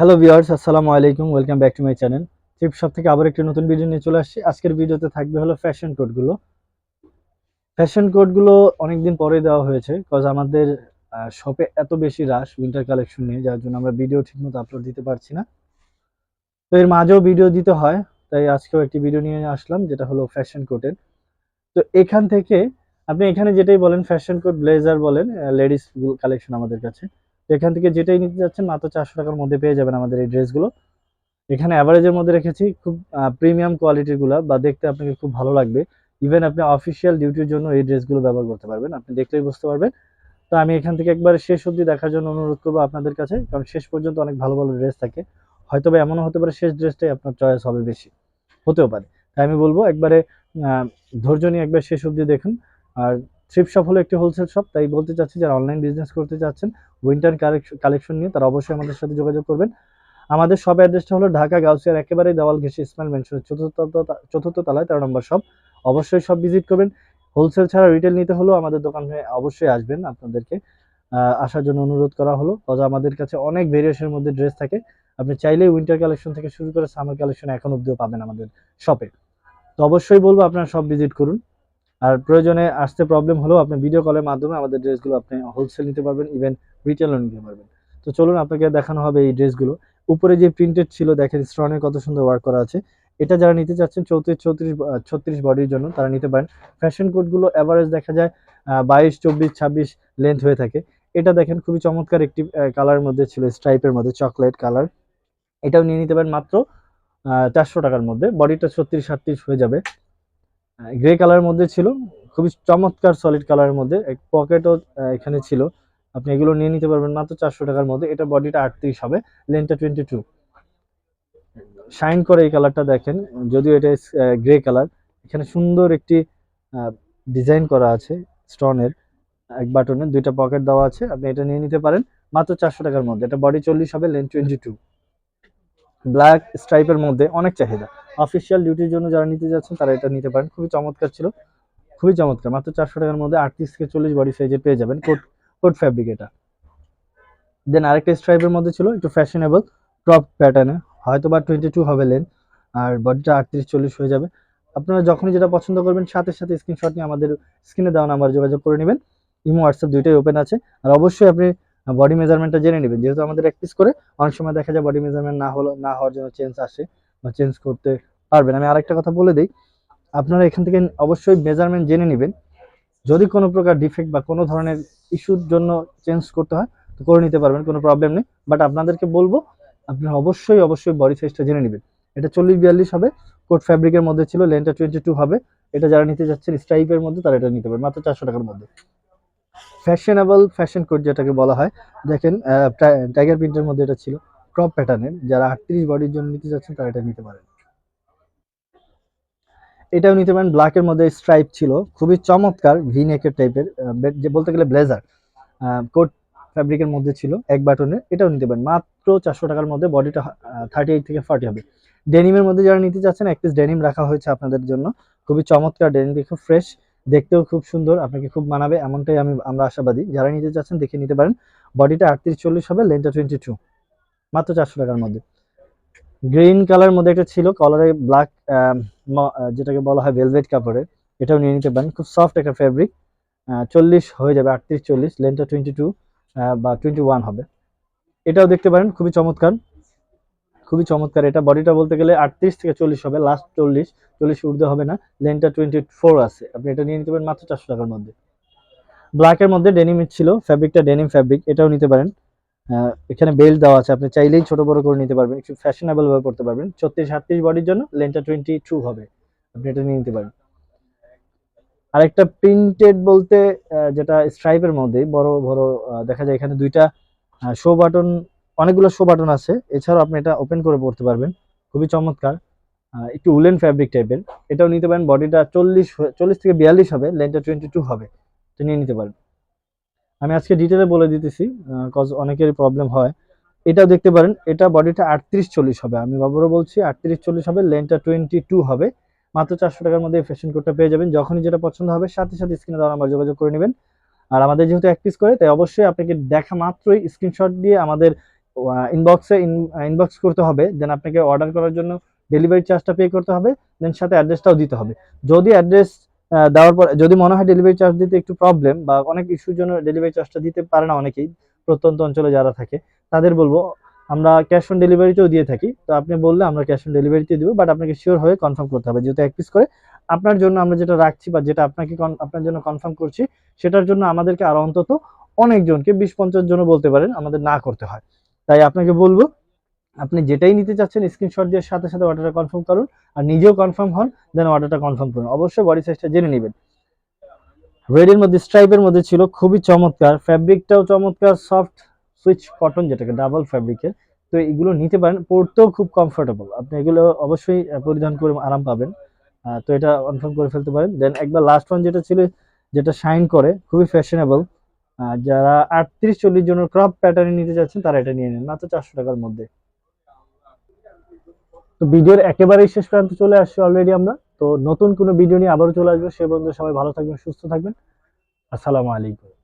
Hello viewers আসসালামু আলাইকুম welcome back to my channel cheap shop থেকে আবার একটি নতুন ভিডিও নিয়ে চলে আসছি। আজকের ভিডিওতে থাকবে হলো ফ্যাশন কোডগুলো ফ্যাশন কোডগুলো অনেকদিন পরে দেওয়া হয়েছে কজ আমাদের শপে এত বেশি রাশ উইন্টার কালেকশন নিয়ে, যার জন্য আমরা ভিডিও ঠিকমতো আপলোড দিতে পারছি না। তো এর মাঝেও ভিডিও দিতে হয়, তাই আজকেও একটি ভিডিও নিয়ে আসলাম, যেটা হলো ফ্যাশন কোডের তো এখান থেকে আপনি এখানে যেটাই বলেন ফ্যাশন কোড ব্লেজার বলেন লেডিস কালেকশন আমাদের কাছে। এখান থেকে যেটাই নিতে যাচ্ছেন মাত্র চারশো টাকার মধ্যে পেয়ে যাবেন আমাদের এই ড্রেসগুলো। এখানে অ্যাভারেজের মধ্যে রেখেছি খুব প্রিমিয়াম কোয়ালিটিরগুলা বা দেখতে আপনাকে খুব ভালো লাগবে। ইভেন আপনি অফিসিয়াল ডিউটির জন্য এই ড্রেসগুলো ব্যবহার করতে পারবেন, আপনি দেখলেই বুঝতে পারবেন। তো আমি এখান থেকে একবার শেষ অবধি দেখার জন্য অনুরোধ করব আপনাদের কাছে, কারণ শেষ পর্যন্ত অনেক ভালো ভালো ড্রেস থাকে। হয়তো বা এমনও হতে পারে শেষ ড্রেসটাই আপনার চয়েস হবে বেশি। হতেও পারে। তাই আমি বলব একবারে ধৈর্য নিয়ে একবার শেষ অবধি দেখুন। আর থ্রিপ শপ হলো একটি হোলসেল শপ তাই বলতে চাচ্ছি যারা অনলাইন বিজনেস করতে চাচ্ছেন উইন্টার কালেকশন নিয়ে তারা অবশ্যই আমাদের সাথে যোগাযোগ করবেন। আমাদের সব অ্যাড্রেসটা হলো ঢাকা গাউসিয়ার একেবারে দেওয়াল ঘেসে ইসমাইল মেনশনের চতুর্থ চতুর্থ তলায়, তেরো নম্বর শপ অবশ্যই সব ভিজিট করবেন। হোলসেল ছাড়া রিটেল নিতে হলেও আমাদের দোকানে অবশ্যই আসবেন আপনাদেরকে। আসার জন্য অনুরোধ করা হলো। কজ আমাদের কাছে অনেক ভেরিয়েশনের মধ্যে ড্রেস থাকে। আপনি চাইলেই উইন্টার কালেকশন থেকে শুরু করে সামার কালেকশন এখন অব্দিও পাবেন আমাদের শপে তো অবশ্যই বলব আপনারা সব ভিজিট করুন। আর প্রয়োজনে আসতে প্রবলেম হলেও আপনি ভিডিও কলের মাধ্যমে আমাদের ড্রেসগুলো আপনি হোলসেল নিতে পারবেন ইভেন রিটেলও নিতে পারবেন। তো চলুন আপনাকে দেখানো হবে এই ড্রেসগুলো উপরে যে প্রিন্টেড ছিল, দেখেন স্টোনের কত সুন্দর ওয়ার্ক করা আছে। এটা যারা নিতে চাচ্ছেন চৌত্রিশ চৌত্রিশ ছত্রিশ বডির জন্য, তারা নিতে পারেন। ফ্যাশন কোডগুলো অ্যাভারেজ দেখা যায় বাইশ, চব্বিশ, ছাব্বিশ লেন্থ হয়ে থাকে। এটা দেখেন খুবই চমৎকার একটি কালারের মধ্যে ছিল স্ট্রাইপের মধ্যে চকলেট কালার এটাও নিয়ে নিতে পারেন মাত্র চারশো টাকার মধ্যে। বডিটা ছত্রিশ, সাতত্রিশ হয়ে যাবে। গ্রে কালারের মধ্যে ছিল। খুবই চমৎকার সলিড কালারের মধ্যে। এক পকেটও এখানে ছিল। আপনি এগুলো নিয়ে নিতে পারবেন মাত্র চারশো টাকার মধ্যে। এটা বডিটা আটত্রিশ হবে লেনটা টোয়েন্টি টু শাইন করে এই কালারটা দেখেন। যদিও এটা গ্রে কালার এখানে সুন্দর একটি ডিজাইন করা আছে স্টোনের এক বাটনে দুইটা পকেট দেওয়া আছে। আপনি এটা নিয়ে নিতে পারেন মাত্র চারশো টাকার মধ্যে। এটা বডি চল্লিশ হবে লেন টোয়েন্টি টু ব্ল্যাক স্ট্রাইপের মধ্যে অনেক চাহিদা। অফিসিয়াল ডিউটির জন্য যারা নিতে যাচ্ছেন, তারা এটা নিতে পারেন। খুবই চমৎকার ছিল। খুবই চমৎকার। মাত্র চারশো টাকার মধ্যে আটত্রিশ থেকে চল্লিশ বডি সাইজে পেয়ে যাবেন কোট কোট ফ্যাব্রিক এটা। দেন আরেকটা স্ট্রাইপের মধ্যে ছিল, একটু ফ্যাশনেবল টপ প্যাটার্নে হয়তো বা টোয়েন্টি টু হবে লেন আর বডিটা আটত্রিশ, চল্লিশ হয়ে যাবে। আপনারা যখনই যেটা পছন্দ করবেন, সাথে সাথে স্ক্রিনশট নিয়ে আমাদের স্ক্রিনে দেওয়া নাম্বার যোগাযোগ করে নেবেন। ইমো হোয়াটসঅ্যাপ দুইটাই ওপেন আছে। আর অবশ্যই আপনি বডি মেজারমেন্টটা জেনে নেবেন। যেহেতু আমাদের পিস করে, অনেক সময় দেখা যায় বডি মেজারমেন্ট না হলো, না হওয়ার জন্য চেঞ্জ আসে বা চেঞ্জ করতে পারবেন। আমি আরেকটা কথা বলে দিই, আপনারা এখান থেকে অবশ্যই মেজারমেন্ট জেনে নেবেন। যদি কোনো প্রকার ডিফেক্ট বা কোনো ধরনের ইস্যুর জন্য চেঞ্জ করতে হয়, তো করে নিতে পারবেন, কোনো প্রবলেম নেই। বাট আপনাদেরকে বলব, আপনারা অবশ্যই অবশ্যই বডি সাইজটা জেনে নেবেন। এটা চল্লিশ বিয়াল্লিশ হবে কোট ফ্যাব্রিকের মধ্যে ছিল লেনটা টোয়েন্টি টু হবে। এটা যারা নিতে যাচ্ছেন স্ট্রাইপের মধ্যে তারা এটা নিতে পারবেন মাত্র চারশো টাকার মধ্যে। ফ্যাশনেবল ফ্যাশন কোড যেটাকে বলা হয়, দেখেন টাইগার প্রিন্টের মধ্যে এটা ছিল। ক্রপ প্যাটার্নের যারা আটত্রিশ বডির জন্য নিতে যাচ্ছেন তারা এটা নিতে পারেন। এটাও নিতে পারেন ব্ল্যাকের মধ্যে স্ট্রাইপ ছিল। খুবই চমৎকার ভি নেকের টাইপের যে বলতে গেলে ব্লেজার কোট ফ্যাব্রিকের মধ্যে ছিল এক বাটনের এটাও নিতে পারেন। মাত্র চারশো টাকার মধ্যে বডিটা থার্টি এইট থেকে ফর্টি হবে। ডেনিমের মধ্যে যারা নিতে চাচ্ছেন, এক পিস ডেনিম রাখা হয়েছে আপনাদের জন্য। খুবই চমৎকার ডেনিমটি খুব ফ্রেশ দেখতেও খুব সুন্দর, আপনাকে খুব মানাবে, এমনটাই আমি, আমরা আশাবাদী। যারা নিতে চাচ্ছেন দেখে নিতে পারেন। বডিটা আটত্রিশ চল্লিশ হবে লেনটা টোয়েন্টি টু মাত্র চারশো টাকার মধ্যে। গ্রিন কালার মধ্যে একটা ছিল কলারে ব্ল্যাক যেটাকে বলা হয় ভেলভেট কাপড়ের। এটাও নিয়ে নিতে পারেন। খুব সফট একটা ফেব্রিক চল্লিশ হয়ে যাবে, আটত্রিশ চল্লিশ লেনটা টোয়েন্টি টু বা টোয়েন্টি ওয়ান হবে। এটাও দেখতে পারেন, খুবই চমৎকার। খুবই চমৎকার। এটা বডিটা বলতে গেলে আটত্রিশ থেকে চল্লিশ হবে লাস্ট চল্লিশ। চল্লিশ ঊর্ধ্বে হবে না লেনটা টোয়েন্টি ফোর আছে। আপনি এটা নিয়ে নিতে পারেন মাত্র চারশো টাকার মধ্যে। ব্ল্যাকের মধ্যে ডেনিম ছিল ফ্যাব্রিকটা ডেনিম ফ্যাব্রিক এটাও নিতে পারেন। এখানে বেল্ট দেওয়া আছে, আপনি চাইলেই ছোট বড় করে নিতে পারবেন, একটু ফ্যাশনেবল ভাবে পড়তে পারবেন। ছত্রিশ সাতত্রিশ বডির জন্য লেনটা টোয়েন্টি টু হবে, আপনি এটা নিয়ে নিতে পারেন। আরেকটা প্রিন্টেড বলতে যেটা স্ট্রাইপের মধ্যে বড় বড় দেখা যায় এখানে দুইটা শো বাটন অনেকগুলো শো বাটন আছে। এছাড়াও আপনি এটা ওপেন করে পড়তে পারবেন। খুবই চমৎকার। একটু উলেন ফ্যাব্রিক টাইপের এটাও নিতে পারেন বডিটা চল্লিশ চল্লিশ থেকে বিয়াল্লিশ হবে লেনটা টোয়েন্টি টু হবে। এটা নিয়ে নিতে পারেন আমি আজকে ডিটেলে বলে দিতেছি কজ অনেকেরই প্রবলেম হয়। এটাও দেখতে পারেন, এটা বডিটা আটত্রিশ চল্লিশ হবে। আমি বাবুরও বলছি, আটত্রিশ চল্লিশ হবে লেনটা টোয়েন্টি টু হবে। মাত্র চারশো টাকার মধ্যে ফ্যাশন কোডটা পেয়ে যাবেন। যখনই যেটা পছন্দ হবে, সাথে সাথে স্ক্রিনে দেওয়া নাম্বার যোগাযোগ করে নেবেন। আর আমাদের যেহেতু এক পিস করে, তাই অবশ্যই আপনাকে দেখা মাত্রই স্ক্রিনশট দিয়ে আমাদের ইনবক্সে ইনবক্স করতে হবে দেন আপনাকে অর্ডার করার জন্য ডেলিভারি চার্জটা পে করতে হবে দেন সাথে অ্যাড্রেসটাও দিতে হবে। যদি অ্যাড্রেস দেওয়ার পর, যদি মনে হয় ডেলিভারি চার্জ দিতে একটু প্রবলেম বা অনেক ইস্যুর জন্য ডেলিভারি চার্জটা দিতে পারে না অনেকেই, প্রত্যন্ত অঞ্চলে যারা থাকে, তাদের বলব, আমরা ক্যাশ অন ডেলিভারিতেও দিয়ে থাকি, তো আপনি বললে আমরা ক্যাশ অন ডেলিভারিতে দিব বাট আপনাকে শিওর হয়ে কনফার্ম করতে হবে, যেহেতু এক পিস করে। আপনার জন্য আমরা যেটা রাখছি বা যেটা আপনাকে আপনার জন্য কনফার্ম করছি, সেটার জন্য আমাদেরকে আরও অন্তত অনেকজনকে, বিশ পঞ্চাশ জনও বলতে পারেন, আমাদের না করতে হয়। তাই আপনাকে বলব, আপনি যেটাই নিতে চাচ্ছেন স্ক্রিনশট দিয়ে সাথে সাথে অর্ডারটা কনফার্ম করুন। আর নিজেও কনফার্ম হন দেন অর্ডারটা কনফার্ম করুন। অবশ্যই বডি সাইজটা জেনে নেবেন। রেডের মধ্যে স্ট্রাইপের মধ্যে ছিল খুবই চমৎকার। ফ্যাব্রিকটাও চমৎকার সফট সুইচ কটন যেটাকে ডাবল ফ্যাব্রিকের তো এগুলো নিতে পারেন, পরতেও খুব কমফোর্টেবল আপনি এগুলো অবশ্যই পরিধান করে আরাম পাবেন। তো এটা কনফার্ম করে ফেলতে পারেন। দেন একবার লাস্ট ওয়ান যেটা ছিল, যেটা শাইন করে, খুবই ফ্যাশনেবল যারা আটত্রিশ চল্লিশ জনের ক্রপ প্যাটার্নে নিতে চাচ্ছেন তারা এটা নিয়ে নেন। মাত্র চারশো টাকার মধ্যে। তো ভিডিওর একেবারেই শেষ প্রান্ত চলে আসছি অলরেডি আমরা। তো নতুন কোনো ভিডিও নিয়ে আবারও চলে আসব। সে পর্যন্ত সবাই ভালো থাকবেন, সুস্থ থাকবেন। আসসালামু আলাইকুম।